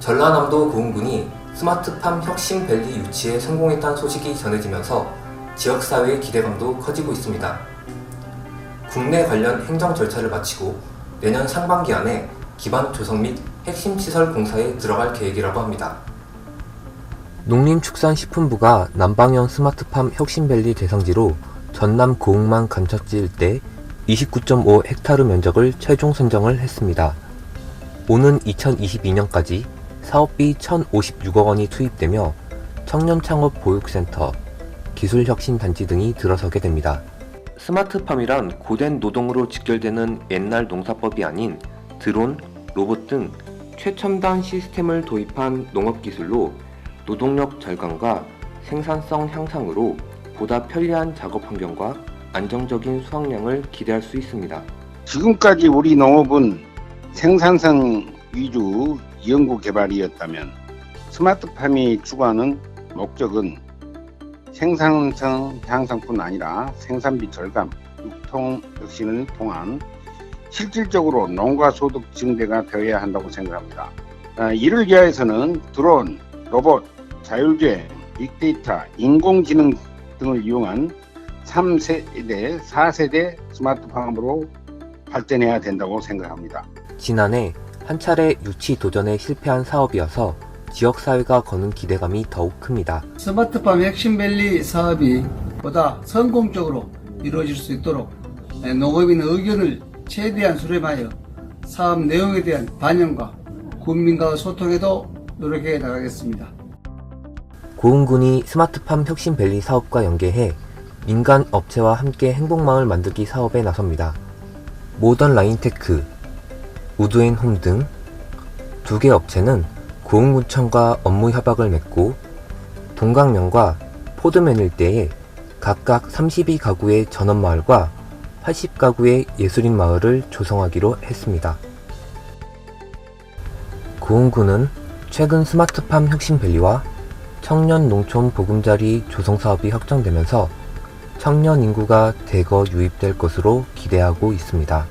전라남도 고흥군이 스마트팜 혁신밸리 유치에 성공했다는 소식이 전해지면서 지역사회의 기대감도 커지고 있습니다. 국내 관련 행정 절차를 마치고 내년 상반기 안에 기반 조성 및 핵심 시설 공사에 들어갈 계획이라고 합니다. 농림축산식품부가 남방형 스마트팜 혁신밸리 대상지로 전남 고흥만 간척지 일대 29.5 헥타르 면적을 최종 선정을 했습니다. 오는 2022년까지 사업비 1,056억 원이 투입되며 청년 창업 보육센터, 기술혁신단지 등이 들어서게 됩니다. 스마트팜이란 고된 노동으로 직결되는 옛날 농사법이 아닌 드론, 로봇 등 최첨단 시스템을 도입한 농업기술로 노동력 절감과 생산성 향상으로 보다 편리한 작업 환경과 안정적인 수확량을 기대할 수 있습니다. 지금까지 우리 농업은 생산성 위주 연구 개발이었다면 스마트팜이 추구하는 목적은 생산성 향상뿐 아니라 생산비 절감, 유통 혁신을 통한 실질적으로 농가 소득 증대가 되어야 한다고 생각합니다. 아, 이를 위해서는 드론, 로봇, 자율주행, 빅데이터, 인공지능 등을 이용한 3세대, 4세대 스마트팜으로 발전해야 된다고 생각합니다. 지난해 한 차례 유치 도전에 실패한 사업이어서 지역사회가 거는 기대감이 더욱 큽니다. 스마트팜 핵심밸리 사업이 보다 성공적으로 이루어질 수 있도록 농업인의 의견을 최대한 수렴하여 사업 내용에 대한 반영과 국민과의 소통에도 노력해 나가겠습니다. 고흥군이 스마트팜 혁신밸리 사업과 연계해 민간 업체와 함께 행복마을 만들기 사업에 나섭니다. 모던 라인테크, 우드앤홈 등 두 개 업체는 고흥군청과 업무 협약을 맺고 동강면과 포드면 일대에 각각 32가구의 전원마을과 80가구의 예술인 마을을 조성하기로 했습니다. 고흥군은 최근 스마트팜 혁신밸리와 청년 농촌 보금자리 조성 사업이 확정되면서 청년 인구가 대거 유입될 것으로 기대하고 있습니다.